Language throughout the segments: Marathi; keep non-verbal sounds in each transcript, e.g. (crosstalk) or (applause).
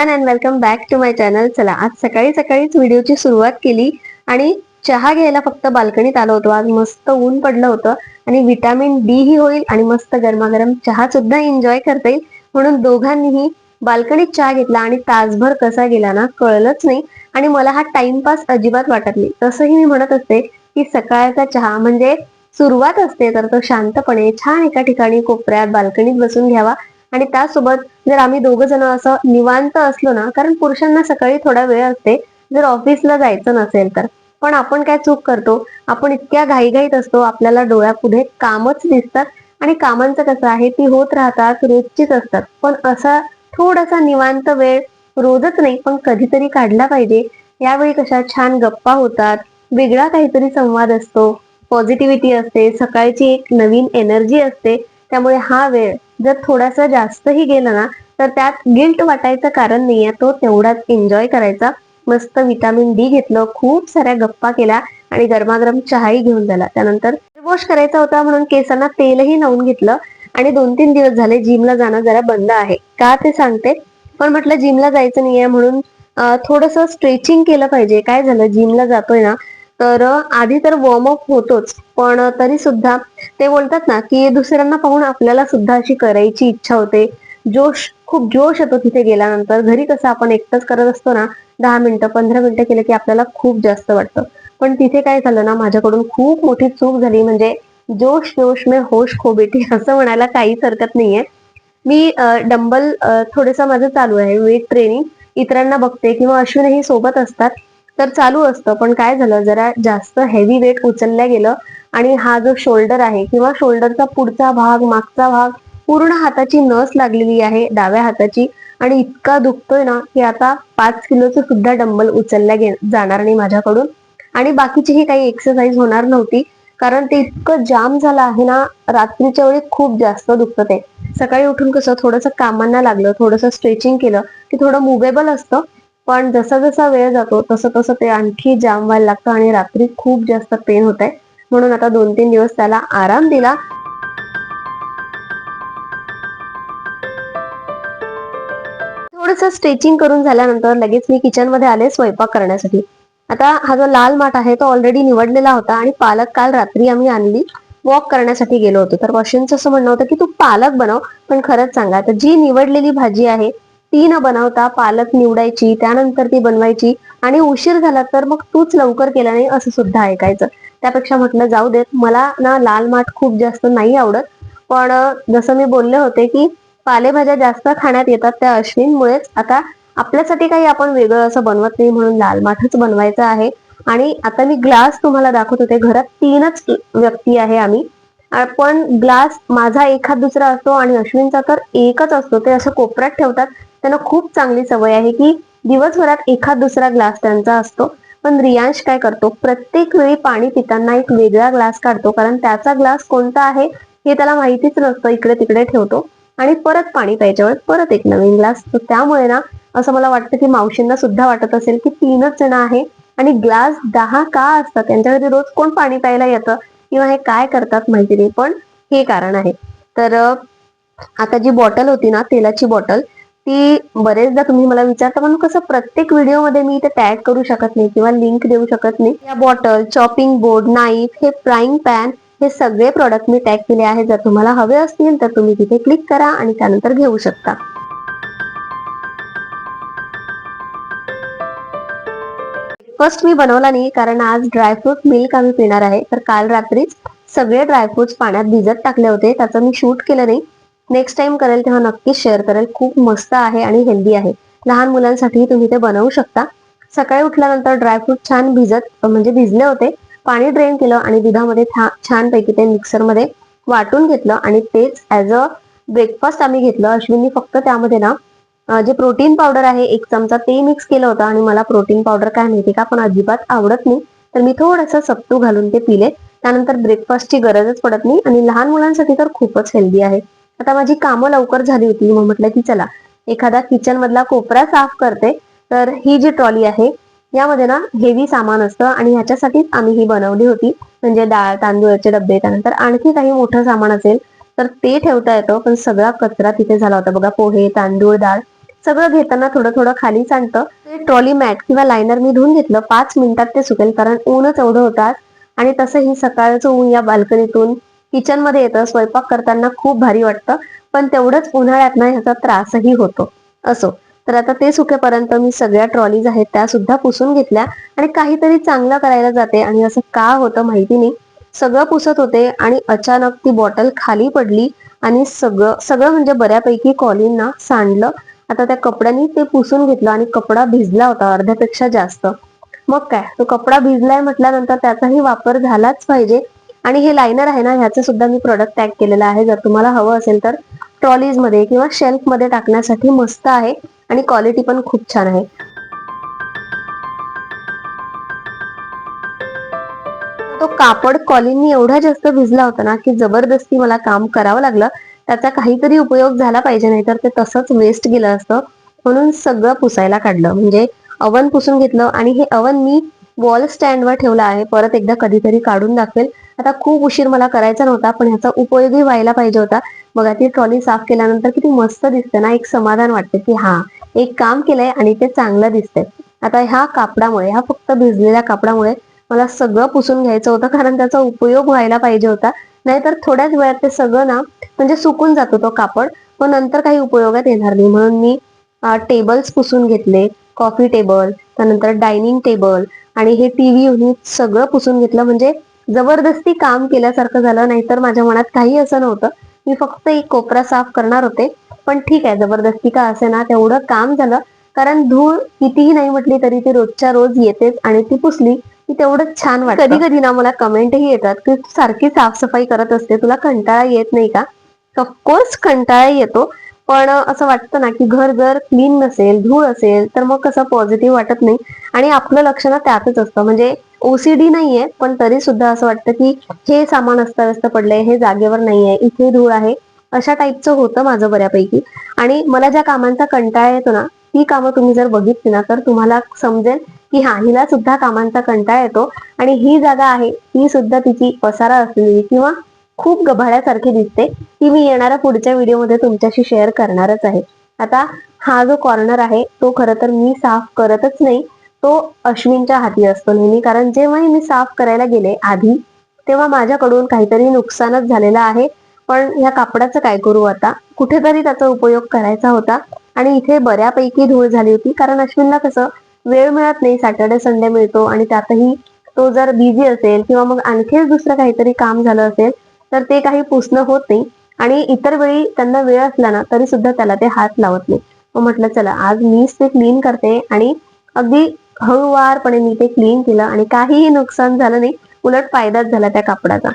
Everyone and welcome back to my channel चला आज सकाळी सकाळीच व्हिडिओची सुरुवात केली आणि चहा घ्यायला फक्त बाल्कनीत आलो होतो. आज मस्त ऊन पडलं होतं आणि व्हिटॅमिन डी ही होईल आणि मस्त गरमागरम चहा सुद्धा एन्जॉय करता येईल. म्हणून दोघांनीही बाल्कनीत चहा घेतला आणि तासभर कसा गेला ना कळलंच नाही. आणि मला हा टाइमपास अजिबात वाटत नाही. तसंही मी म्हणत असते की सकाळचा चहा म्हणजे सुरुवात असते तर तो शांतपणे छान एका ठिकाणी कोपऱ्यात बाल्कनीत बसून घ्यावा. आणि त्यासोबत जर आम्ही दोघ जण असं निवांत असलो ना कारण पुरुषांना सकाळी थोडा वेळ असते जर ऑफिसला जायचं नसेल तर. पण आपण काय चूक करतो? आपण इतक्या घाईघाईत असतो आपल्याला डोळ्यापुढे कामच दिसतात आणि कामांचं कसं आहे ती होत राहतात रोजचीच असतात. पण असा थोडासा निवांत वेळ रोजच नाही पण कधीतरी काढला पाहिजे. यावेळी कशा छान गप्पा होतात वेगळा काहीतरी संवाद असतो पॉझिटिव्हिटी असते सकाळची एक नवीन एनर्जी असते त्यामुळे हा वेळ जर थोडासा जास्तही गेला ना तर त्यात गिल्ट वाटायचं कारण नाहीये. तो तेवढाच एन्जॉय करायचा. मस्त विटामिन डी घेतलं खूप साऱ्या गप्पा केल्या आणि गरमागरम चहाही घेऊन झाला. त्यानंतर वॉश करायचा होता म्हणून केसांना तेलही लावून घेतलं आणि दोन तीन दिवस झाले जिमला जाणं जरा बंद आहे. का ते सांगते. पण म्हटलं जिमला जायचं नाहीये म्हणून थोडस स्ट्रेचिंग केलं पाहिजे. काय झालं? जिमला जातोय ना तर आधी तर वॉर्मअप होतोच पण तरी सुद्धा ते बोलतात ना की दुसऱ्यांना पाहून आपल्याला सुद्धा अशी करायची इच्छा होते. जोश खूप जोश येतो तिथे गेल्यानंतर. घरी कसं आपण एकटंच करत असतो ना दहा मिनिटं पंधरा मिनिटं केलं की आपल्याला खूप जास्त वाटतं. पण तिथे काय झालं ना माझ्याकडून खूप मोठी चूक झाली. म्हणजे जोश जोश मे होश खो बेटी (laughs) असं म्हणायला काहीच हरकत नाहीये. मी डंबल थोडस माझं चालू आहे. Weight training. इतरांना बघते किंवा अश्विनही सोबत असतात. तर चालू असतं. पण काय झालं जरा जास्त हेवी वेट उचलल्या गेलं आणि हा जो शोल्डर आहे किंवा शोल्डरचा पुढचा भाग मागचा भाग पूर्ण हाताची नस लागलेली आहे डाव्या हाताची आणि इतका दुखतोय ना की आता पाच किलोचं सुद्धा डंबल उचलल्या जाणार नाही माझ्याकडून. आणि बाकीचीही काही एक्सरसाइज होणार नव्हती कारण ते इतकं जाम झालं आहे ना रात्रीच्या वेळी खूप जास्त दुखत ते. सकाळी उठून कसं थोडंसं कामांना लागलं थोडंसं स्ट्रेचिंग केलं की थोडं मुवेबल असतं पण जसा जसा वेळ जातो तसं तसं ते आणखी जाम व्हायला लागतं आणि रात्री खूप जास्त पेन होत आहे म्हणून आता दोन तीन दिवस त्याला आराम दिला. थोडस स्ट्रेचिंग करून झाल्यानंतर लगेच मी किचनमध्ये आले स्वयंपाक करण्यासाठी. आता हा जो लाल माठ आहे तो ऑलरेडी निवडलेला होता आणि पालक काल रात्री आम्ही आणली वॉक करण्यासाठी गेलो होतो. तर वॉशिंगचं असं म्हणणं होतं की तू पालक बनव पण खरंच सांगा तर जी निवडलेली भाजी आहे ती न बनवता पालक निवडायची त्यानंतर ती बनवायची आणि उशीर झाला तर मग तूच लवकर केला नाही असं सुद्धा ऐकायचं. त्यापेक्षा म्हटलं जाऊ देत मला ना लाल माठ खूप जास्त नाही आवडत. पण जसं मी बोलले होते की पालेभाज्या जास्त खाण्यात येतात त्या अश्विनमुळेच. आता आपल्यासाठी काही आपण वेगळं असं बनवत नाही म्हणून लाल माठच बनवायचं आहे. आणि आता मी ग्लास तुम्हाला दाखवत होते. घरात तीनच व्यक्ती आहे आम्ही. पण ग्लास माझा एखाद दुसरा असतो आणि अश्विनचा तर एकच असतो ते असं कोपऱ्यात ठेवतात. त्यांना खूप चांगली सवय आहे की दिवसभरात एखाद दुसरा ग्लास त्यांचा असतो. पण रियांश काय करतो? प्रत्येक वेळी पाणी पिताना एक वेगळा ग्लास काढतो कारण त्याचा ग्लास कोणता आहे हे त्याला माहितीच नसतं इकडे तिकडे ठेवतो. आणि परत पाणी प्यायच्या वेळेस परत एक नवीन ग्लास. त्यामुळे ना असं मला वाटतं की मावशींना सुद्धा वाटत असेल की तीनच जण आहे आणि ग्लास दहा का असतात? त्यांच्या घरी रोज कोण पाणी प्यायला येतं? किंवा हे काय करतात माहिती नाही पण हे कारण आहे. तर आता जी बॉटल होती ना तेलाची बॉटल ती बरेचदा तुम्ही मला विचारता म्हणून कसं प्रत्येक व्हिडिओमध्ये मी इथे टॅग करू शकत नाही किंवा लिंक देऊ शकत नाही. या बॉटल चॉपिंग बोर्ड नाईफ हे फ्राईंग पॅन हे सगळे प्रॉडक्ट मी टॅग केले आहेत. जर तुम्हाला हवे असतील तर तुम्ही तिथे क्लिक करा आणि त्यानंतर घेऊ शकता. फर्स्ट मी बनवला नाही कारण आज ड्रायफ्रूट मिल्क आम्ही पिणार आहे. तर काल रात्रीच सगळे ड्रायफ्रुट्स पाण्यात भिजत टाकले होते. त्याचं मी शूट केलं नाही. नेक्स्ट टाइम करेल तेव्हा नक्कीच शेअर करेल. खूप मस्त आहे आणि हेल्दी आहे. लहान मुलांसाठी तुम्ही ते बनवू शकता. सकाळी उठल्यानंतर ड्रायफ्रूट छान भिजत म्हणजे भिजले होते. पाणी ड्रेन केलं आणि दुधामध्ये छानपैकी ते मिक्सरमध्ये वाटून घेतलं आणि तेच ऍज अ ब्रेकफास्ट आम्ही घेतलं. अश्विनी फक्त त्यामध्ये ना जे प्रोटीन पावडर आहे एक चमचा ते मिक्स केलं होतं आणि मला प्रोटीन पावडर काय माहिती का पण अजिबात आवडत नाही. तर मी थोडंसं सत्तू घालून ते पिले. त्यानंतर ब्रेकफास्टची गरजच पडत नाही आणि लहान मुलांसाठी तर खूपच हेल्दी आहे. आता माझी कामं लवकर झाली होती मग म्हटलं की चला एखादा किचन मधला कोपरा साफ करते. तर ही जी ट्रॉली आहे यामध्ये ना हेवी सामान असतं आणि ह्याच्यासाठीच आम्ही ही बनवली होती. म्हणजे डाळ तांदूळाचे डबे त्यानंतर आणखी काही मोठं सामान असेल तर ते ठेवता येतं पण सगळा कचरा तिथे झाला होता. बघा पोहे तांदूळ डाळ सगळं घेताना थोडं थोडं खाली सांडतं ते ट्रॉली मॅट किंवा लायनर मी धुवून घेतलं. पाच मिनिटात ते सुकेल. कारण ऊनच एवढं होतात. आणि तसंही सकाळचं ऊन या बाल्कनीतून किचनमध्ये येतं. स्वयंपाक करताना खूप भारी वाटतं. पण तेवढंच उन्हाळ्यात ना ह्याचा त्रासही होतो. असो. तर आता ते सुकेपर्यंत मी सगळ्या ट्रॉलीज आहेत त्या सुद्धा पुसून घेतल्या. आणि काहीतरी चांगलं करायला जाते. आणि असं का होतं माहिती नाही. सगळं पुसत होते आणि अचानक ती बॉटल खाली पडली. आणि सगळं सगळं म्हणजे बऱ्यापैकी कॉलिनना सांडलं. आता त्या कपड्यानी ते पुसून घेतलं आणि कपडा भिजला होता अर्ध्यापेक्षा जास्त. मग काय? तो कपडा भिजलाय म्हटल्यानंतर त्याचाही वापर झालाच पाहिजे. आणि हे लायनर आहे ना ह्याचं सुद्धा मी प्रोडक्ट टॅग केलेलं आहे. जर तुम्हाला हवं असेल तर ट्रॉलीजमध्ये किंवा शेल्फमध्ये टाकण्यासाठी मस्त आहे आणि क्वालिटी पण खूप छान आहे. तो कापड कॉलिननी एवढा जास्त भिजला होता ना की जबरदस्ती मला काम करावं लागलं. त्याचा काहीतरी उपयोग झाला पाहिजे नाहीतर ते तसंच वेस्ट गेलं असतं. म्हणून सगळं पुसायला काढलं. म्हणजे अवन पुसून घेतलं आणि हे अवन मी वॉल स्टँडवर ठेवलं आहे. परत एकदा कधीतरी काढून दाखवेल. आता खूप उशीर मला करायचा नव्हता पण ह्याचा उपयोगही व्हायला पाहिजे होता. बघा ती ट्रॉली साफ केल्यानंतर किती मस्त दिसते ना. एक समाधान वाटते की हा एक काम केलंय आणि ते चांगलं दिसतंय. आता ह्या कापडामुळे ह्या फक्त भिजलेल्या कापडामुळे मला सगळं पुसून घ्यायचं होतं कारण त्याचा उपयोग व्हायला पाहिजे होता. नाहीतर थोड्याच वेळात ते सगळं ना म्हणजे सुकून जातो तो कापड. व नंतर काही उपयोगात येणार नाही. म्हणून मी टेबल्स पुसून घेतले. कॉफी टेबल त्यानंतर डायनिंग टेबल आणि हे टीव्ही युनिट सगळं पुसून घेतलं. म्हणजे जबरदस्ती काम केल्यासारखं झालं. नाहीतर माझ्या मनात काही असं नव्हतं. मी फक्त एक कोपरा साफ करणार होते. पण ठीक आहे जबरदस्ती का असे ना तेवढं काम झालं. कारण धूळ कितीही नाही म्हटली तरी ती रोजच्या रोज येतेच आणि ती पुसली की तेवढंच छान वाटतं. कधी कधी ना मला कमेंटही येतात की सारखी साफसफाई करत असते. तुला कंटाळा येत नाही का? ऑफकोर्स कंटाळा येतो. पण असं वाटतं ना की घर जर क्लीन नसेल धूळ असेल तर मग कसं पॉझिटिव्ह वाटत नाही. आणि आपलं लक्ष ना त्यातच असतं. म्हणजे ओसीडी नाहीये पण तरी सुद्धा असं वाटतं की हे सामान अस्ताव्यस्त पडलंय हे जागेवर नाहीये इथे धूळ आहे अशा टाईपचं होतं माझं बऱ्यापैकी. आणि मला ज्या कामांचा कंटाळा येतो ना ती कामं तुम्ही जर बघितली ना तर तुम्हाला समजेल की हा हिला सुद्धा कामांचा कंटाळा येतो. आणि ही जागा आहे ही सुद्धा तिची पसारा असलेली किंवा खूप गभाळ्यासारखी दिसते. ती मी येणाऱ्या पुढच्या व्हिडिओमध्ये तुमच्याशी शेअर करणारच आहे. आता हा जो कॉर्नर आहे तो खरं तर मी साफ करतच नाही. तो अश्विनच्या हाती असतो नेहमी. कारण जेव्हाही मी साफ करायला गेले आधी तेव्हा माझ्याकडून काहीतरी नुकसानच झालेलं आहे. पण ह्या कापडाचं काय करू आता? कुठेतरी त्याचा उपयोग करायचा होता. आणि इथे बऱ्यापैकी धूळ झाली होती. कारण अश्विनला कसं वेळ मिळत नाही. सॅटर्डे संडे मिळतो. आणि त्यातही तो जर बिझी असेल किंवा मग आणखीच दुसरं काहीतरी काम झालं असेल तर ते काही पुसणं होत नाही. आणि इतर वेळी त्यांना वेळ असला ना तरी सुद्धा त्याला ते हात लावत नाही मग म्हटलं चला आज मीच ते क्लीन करते. आणि अगदी हळूवारपणे मी ते क्लीन केलं आणि काहीही नुकसान झालं नाही उलट फायदाच झाला त्या कापडाचा.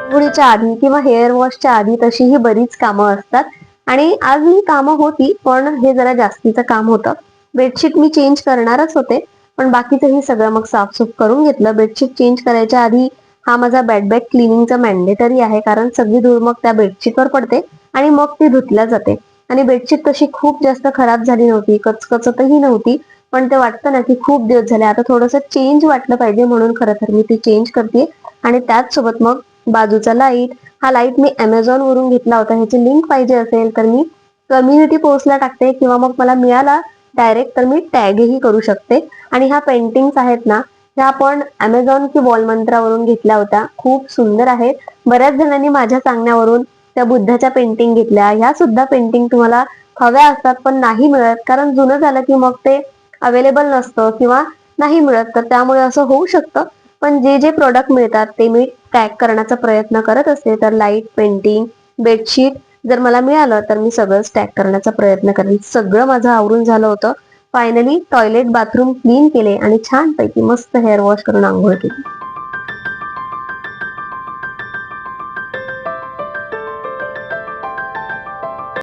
आंघोळीच्या आधी किंवा हेअर वॉशच्या आधी तशीही बरीच कामं असतात. आणि आज ही कामं होती पण हे जरा जास्तीचं काम होतं. बेडशीट मी चेंज करणारच होते. पण बाकीचंही सगळं मग साफसूफ करून घेतलं. बेडशीट चेंज करायच्या आधी हा माझा बेड बॅग क्लिनिंगचा मॅन्डेटरी आहे. कारण सगळी धूळ मग त्या बेडशीटवर पडते आणि मग ती धुतल्या जाते. आणि बेडशीट तशी खूप जास्त खराब झाली नव्हती. कचकचतही नव्हती. पण ते वाटतं ना की खूप दिवस झाले. आता थोडंसं चेंज वाटलं पाहिजे म्हणून खरं तर मी ती चेंज करते. आणि त्याच सोबत मग बाजूचा लाइट हा लाइट मी अमेझॉन वरून घेतला होता. ह्याची लिंक पाहिजे असेल तर मी कम्युनिटी पोस्टला टाकते. किंवा मग मला मिळाला डायरेक्ट तर मी टॅगही करू शकते. आणि ह्या पेंटिंग्स आहेत ना ह्या आपण अमेझॉन की वॉलमंत्रावरून घेतल्या होत्या. खूप सुंदर आहेत. बऱ्याच जणांनी माझ्या सांगण्यावरून त्या बुद्धाच्या पेंटिंग घेतल्या. ह्या सुद्धा पेंटिंग तुम्हाला हव्या असतात पण नाही मिळत. कारण जुनं झालं की मग ते अवेलेबल नसतं किंवा नाही मिळत. तर त्यामुळे असं होऊ शकतं. पण जे जे प्रोडक्ट मिळतात ते मी टॅग करण्याचा प्रयत्न करत असते. तर लाइट पेंटिंग बेडशीट जर मला मिळालं तर मी सगळं स्टॅक करण्याचा प्रयत्न करेन. सगळं माझं आवरून झालं होतं. फायनली टॉयलेट बाथरूम क्लीन केले आणि छानपैकी मस्त हेअर वॉश करून आंघोळ केली.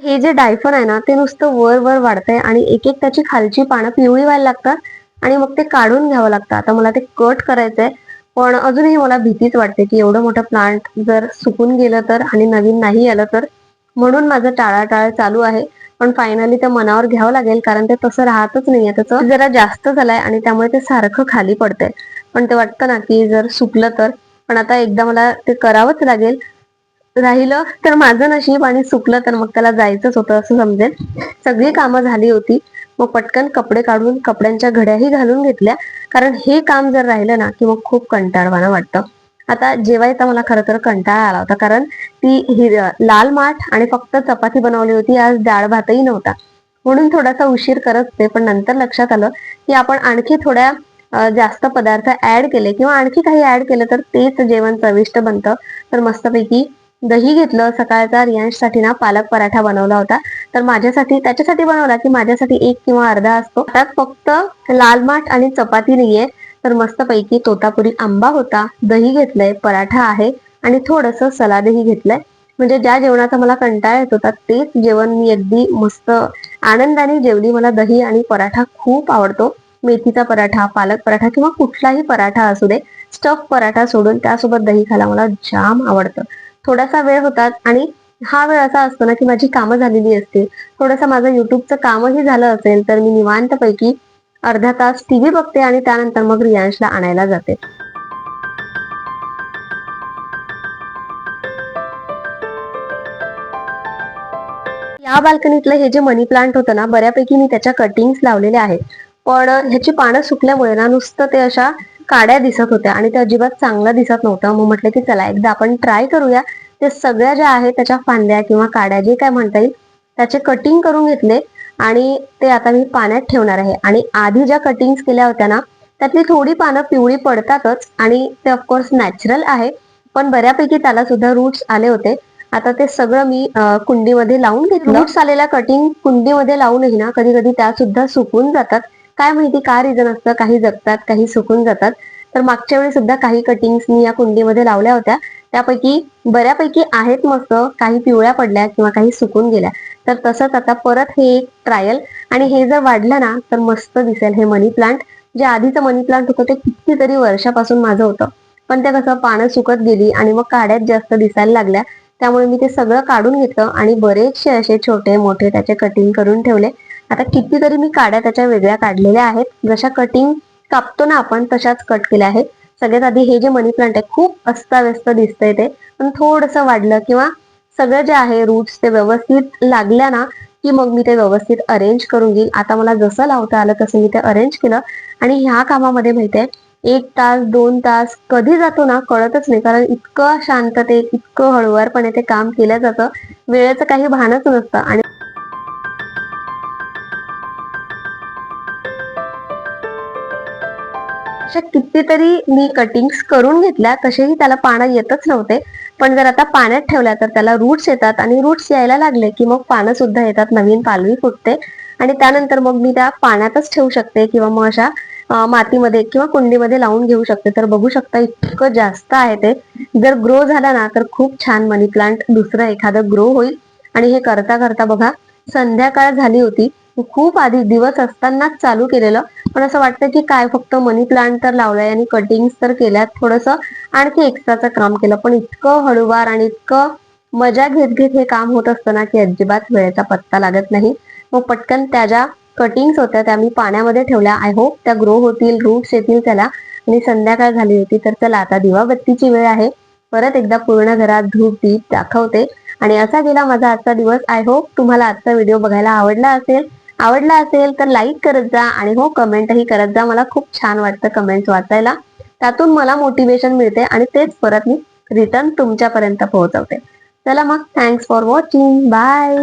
हे जे डायफर आहे ना ते नुसतं वर वर वाढतंय आणि एक एक त्याची खालची पानं पिवळी व्हायला लागतात आणि मग ते काढून घ्यावं लागतं. आता मला ते कट करायचंय पण अजूनही मला भीतीच वाटते की एवढं मोठं प्लांट जर सुकून गेलं तर आणि नवीन नाही आलं तर? म्हणून माझं टाळाटाळ चालू आहे. पण फायनली ते मनावर घ्यावं लागेल कारण ते तसं राहतच नाहीये. त्याचं जरा जास्त झालंय आणि त्यामुळे ते सारखं खाली पडतंय. पण ते वाटतं ना की जर सुकलं तर. पण आता एकदा मला ते करावंच लागेल. राहिलं तर माझं नशीब आणि सुकलं तर मग त्याला जायचंच होतं असं समजेल. सगळी कामं झाली होती. मग पटकन कपडे काढून कपड्यांच्या घड्याही घालून घेतल्या. कारण हे काम जर राहिलं ना की मग खूप कंटाळवाणं वाटतं. आता जेवायचा मला खरं तर कंटाळा आला होता कारण ती लाल माठ आणि फक्त चपाती बनवली होती आज डाळ भातही नव्हता. म्हणून थोडासा उशीर करत होते पण नंतर लक्षात आलं की आपण आणखी थोड्या जास्त पदार्थ ऍड केले किंवा आणखी काही ऍड केलं तर तेच जेवण चविष्ट बनतं. तर मस्तपैकी दही घेतलं सकाळचा रियांशसाठी ना पालक पराठा बनवला होता. तर माझ्यासाठी त्याच्यासाठी बनवला की माझ्यासाठी एक किंवा अर्धा असतो. त्यात फक्त लाल माठ आणि चपाती नाहीये. तर मस्तपैकी तोतापुरी आंबा होता दही घेतलंय पराठा आहे आणि थोडस सलादही घेतलंय. म्हणजे ज्या जेवणाचा मला कंटाळा येत होता तेच जेवण मी अगदी मस्त आनंदाने जेवली. मला दही आणि पराठा खूप आवडतो. मेथीचा पराठा पालक पराठा किंवा कुठलाही पराठा असू दे स्टफ पराठा सोडून त्यासोबत दही खायला मला जाम आवडतं. थोडासा वेळ होता आणि हा वेळ असा असतो ना की माझी कामं झालेली असतील. थोडंसं माझं युट्यूबचं कामही झालं असेल तर मी निवांतपैकी अर्धा तास टीव्ही बघते आणि त्यानंतर मग रियांशला आणायला जाते. या बाल्कनीतलं हे जे मनी प्लांट होतं ना बऱ्यापैकी मी त्याच्या कटिंग्स लावलेल्या आहेत. पण ह्याची पानं सुकल्यामुळे ना नुसतं ते अशा काड्या दिसत होत्या आणि ते अजिबात चांगलं दिसत नव्हतं. मग म्हटलं की चला एकदा आपण ट्राय करूया. ते सगळ्या ज्या आहेत त्याच्या फांद्या किंवा काड्या जे काय म्हणता येईल त्याचे कटिंग करून घेतले. आणि ते आता मी पाण्यात ठेवणार आहे. आणि आधी ज्या कटिंग्स केल्या होत्या ना त्यातली थोडी पानं पिवळी पडतातच आणि ते ऑफकोर्स नॅचरल आहे. पण बऱ्यापैकी त्याला सुद्धा रूट्स आले होते. आता ते सगळं मी कुंडीमध्ये लावून घेतलं. रूट्स आलेल्या कटिंग कुंडीमध्ये लावूनही ना कधी कधी त्या सुद्धा सुकून जातात. काय माहिती काय रिझन असतं? काही जगतात काही सुकून जातात. तर मागच्या वेळी सुद्धा काही कटिंग्स मी या कुंडीमध्ये लावल्या होत्या. त्यापैकी बऱ्यापैकी आहेत मस्त काही पिवळ्या पडल्या किंवा काही सुकून गेल्या. तर तसंच आता परत हे एक ट्रायल आणि हे जर वाढलं ना तर मस्त दिसेल हे मनी प्लांट जे आधीचं मनी प्लांट होतं ते कितीतरी वर्षापासून माझं होतं. पण ते कसं पानं सुकत गेली आणि मग काड्यात जास्त दिसायला लागल्या. त्यामुळे मी ते सगळं काढून घेतलं आणि बरेचसे असे छोटे मोठे त्याचे कटिंग करून ठेवले. आता कितीतरी मी काड्या त्याच्या वेगळ्या काढलेल्या आहेत. जशा कटिंग कापतो ना आपण तशाच कट केल्या आहेत. सगळ्यात आधी हे जे मनी प्लांट आहे खूप अस्ताव्यस्त दिसतंय ते. पण थोडंसं वाढलं किंवा सगळं जे आहे रूट्स ते व्यवस्थित लागल्या ना की मग मी ते व्यवस्थित अरेंज करून घेईल आता मला जसं लावता आलं तसं मी ते अरेंज केलं. आणि ह्या कामामध्ये माहितीये एक तास दोन तास कधी जातो ना कळतच नाही. कारण इतकं शांततेत इतकं हळुवारपणे ते काम केलं जातं. वेळेचं काही भानच नसतं. आणि अशा कितीतरी मी कटिंग्स करून घेतल्या तसेही त्याला पानं येतच नव्हते. पण जर आता पाण्यात ठेवल्या तर त्याला रूट्स येतात आणि रूट्स यायला लागले की मग पानं सुद्धा येतात नवीन पालवी फुटते. आणि त्यानंतर मग मी त्या पाण्यातच ठेवू शकते किंवा मग अशा मातीमध्ये किंवा कुंडीमध्ये लावून घेऊ शकते. तर बघू शकता इतकं जास्त आहे ते. जर ग्रो झाला ना तर खूप छान मनी प्लांट दुसरं एखादं ग्रो होईल. आणि हे करता करता बघा संध्याकाळ झाली होती. खूप आधी दिवस असतानाच चालू केलेलं. पण असं वाटतं की काय फक्त मनी प्लांट तर लावलाय आणि कटिंग तर केल्यात थोडस आणखी एक्स्ट्राचं काम केलं. पण इतकं हळूवार आणि इतकं मजा घेत घेत हे काम होत असतं ना की अजिबात वेळेचा पत्ता लागत नाही. मग पटकन त्या ज्या कटिंग्स होत्या त्या मी पाण्यामध्ये ठेवल्या. आय होप त्या ग्रो होतील रूट्स येतील त्याला. आणि संध्याकाळ झाली होती तर चला आता दिवाबत्तीची वेळ आहे. परत एकदा पूर्ण घरात धूप दीप दाखवते. आणि असा गेला माझा आजचा दिवस. आय होप तुम्हाला आजचा व्हिडिओ बघायला आवडला असेल. आवडला असेल तर लाईक करत जा आणि हो कमेंटही करत जा. मला खूप छान वाटतं कमेंट्स वाचायला. त्यातून मला मोटिवेशन मिळते आणि तेच परत मी रिटर्न तुमच्यापर्यंत पोहोचवते. चला मग थँक्स फॉर वॉचिंग बाय